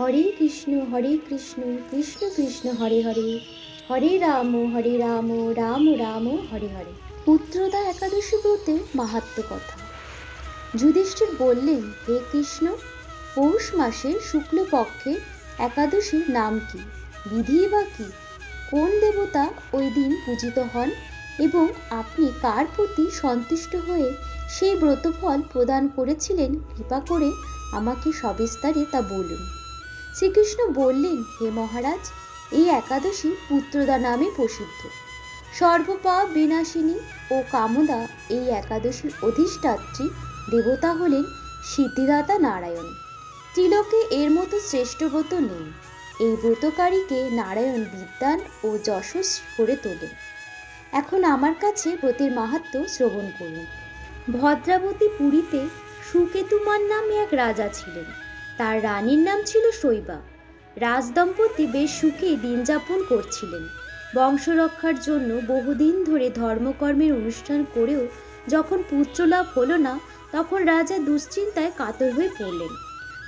হরে কৃষ্ণ হরে কৃষ্ণ কৃষ্ণ কৃষ্ণ, হরে হরে। হরে রাম হরে রাম রাম রাম, হরে হরে। পুত্রদা একাদশী ব্রতের মাহাত্ম কথা। যুধিষ্ঠির বললেন, হে কৃষ্ণ, পৌষ মাসের শুক্লপক্ষে একাদশীর নাম কি? বিধি বা কি? কোন দেবতা ওই দিন পূজিত হন? এবং আপনি কার প্রতি সন্তুষ্ট হয়ে সেই ব্রতফল প্রদান করেছিলেন? কৃপা করে আমাকে সবিস্তারে তা বলুন। শ্রীকৃষ্ণ বললেন, হে মহারাজ, এই একাদশী পুত্রদা নামে প্রসিদ্ধ। সর্বপাপ বিনাশিনী ও কামদা এই একাদশীর অধিষ্ঠাত্রী দেবতা হলেন সিদ্ধিদাতা নারায়ণ। ত্রিলোকে এর মতো শ্রেষ্ঠ ব্রত নেই। এই ব্রতকারীকে নারায়ণ বিদ্যান ও যশস্বী করে তোলেন। এখন আমার কাছে ব্রতের মাহাত্ম শ্রবণ করুন। ভদ্রাবতী পুরীতে সুকেতুমান নামে এক রাজা ছিলেন। তার রানীর নাম ছিল শৈবা। রাজদম্পতি বেশ সুখে দিন যাপন করছিলেন বংশরক্ষার জন্য বহুদিন ধরে ধর্মকর্মের অনুষ্ঠান করেও যখন পুত্রলাভ হলো না, তখন রাজা দুশ্চিন্তায় কাতর হয়ে পড়লেন।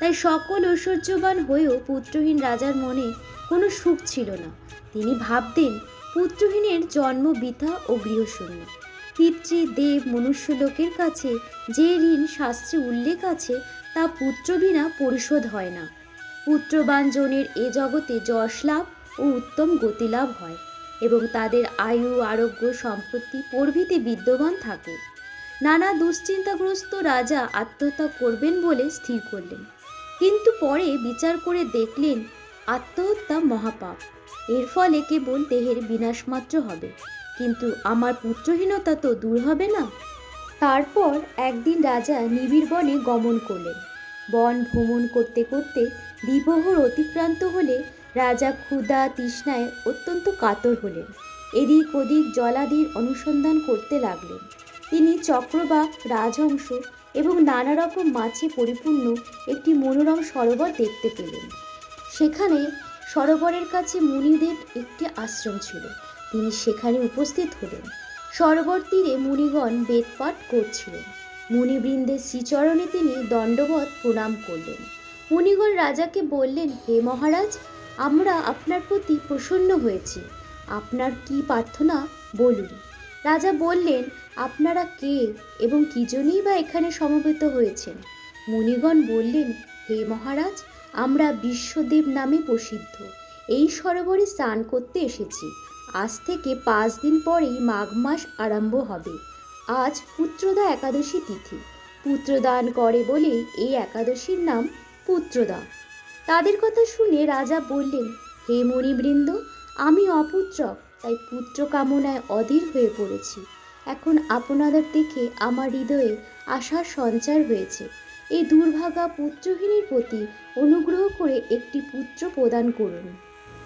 তাই সকল ঐশ্বর্যবান হয়েও পুত্রহীন রাজার মনে কোনো সুখ ছিল না। তিনি ভাবতেন, পুত্রহীনের জন্ম বৃথা ও গৃহশূন্য। দেব মনুষ্যলোকের কাছে যে ঋণ শাস্ত্রে উল্লেখ আছে, তা পুত্র বিনা পরিশোধ হয় না। পুত্রবান জনের এ জগতে যশ লাভ ও উত্তম গতিলাভ হয় এবং তাদের আয়ু, আরোগ্য, সম্পত্তি প্রভৃতি বিদ্যমান থাকে। নানা দুশ্চিন্তাগ্রস্ত রাজা আত্মহত্যা করবেন বলে স্থির করলেন। কিন্তু পরে বিচার করে দেখলেন, আত্মহত্যা মহাপাপ। এর ফলে কেবল দেহের বিনাশ মাত্র হবে। কিন্তু আমার পুত্রহীনতা তো দূর হবে না। তারপর একদিন রাজা নিবিড় বনে গমন করলেন। বন ভ্রমণ করতে করতে দ্বিপ্রহর অতিক্রান্ত হলে রাজা ক্ষুধা তৃষ্ণায় অত্যন্ত কাতর হলেন। এদিক ওদিক জলাদির অনুসন্ধান করতে লাগলেন। তিনি চক্রবাক রাজহংস এবং নানা রকম মাছে পরিপূর্ণ একটি মনোরম সরোবর দেখতে পেলেন। সেখানে সরোবরের কাছে মুনিদের একটি আশ্রম ছিল। তিনি সেখানে উপস্থিত হলেন। সরোবর তীরে মুনিগণ বেদপাঠ করছিলেন। মুনিবৃন্দের শ্রীচরণে তিনি দণ্ডবত প্রণাম করলেন। মুনিগণ রাজাকে বললেন, হে মহারাজ, আমরা আপনার প্রতি প্রসন্ন হয়েছি। আপনার কি প্রার্থনা বলুন? রাজা বললেন, আপনারা কে এবং কি জন্যই বা এখানে সমবেত হয়েছেন? মুনিগণ বললেন, হে মহারাজ, আমরা বিশ্বদেব নামে প্রসিদ্ধ। এই সরোবরে স্নান করতে এসেছি। আজ থেকে পাঁচ দিন পরেই মাঘ মাস আরম্ভ হবে। আজ পুত্রদা একাদশী তিথি। পুত্রদান করে বলেই এই একাদশীর নাম পুত্রদা। তাদের কথা শুনে রাজা বললেন, হে মণিবৃন্দ আমি অপুত্রক তাই পুত্র কামনায় অধীর হয়ে পড়েছি। এখন আপনাদের দেখে আমার হৃদয়ে আশার সঞ্চার হয়েছে। এই দুর্ভাগা পুত্রহীনের প্রতি অনুগ্রহ করে একটি পুত্র প্রদান করুন।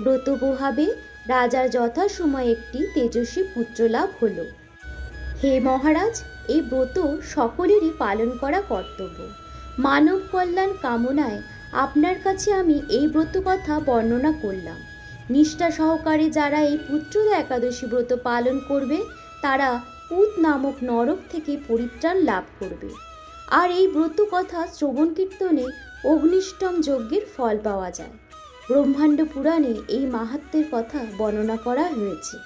ব্রত প্রভাবে রাজার যথাসময় একটি তেজস্বী পুত্র লাভ হল। হে মহারাজ, এই ব্রত সকলেরই পালন করা কর্তব্য। মানব কল্যাণ কামনায় আপনার কাছে আমি এই ব্রত কথা বর্ণনা করলাম। নিষ্ঠা সহকারে যারা এই পুত্রদা একাদশী ব্রত পালন করবে, তারা পুত নামক নরক থেকে পরিত্রাণ লাভ করবে। আর এই ব্রত কথা শ্রবণ কীর্তনে অগ্নিষ্টম যজ্ঞের ফল পাওয়া যায়। ব্রহ্মাণ্ড পুরাণে এই মাহাত্মের কথা বর্ণনা করা হয়েছে।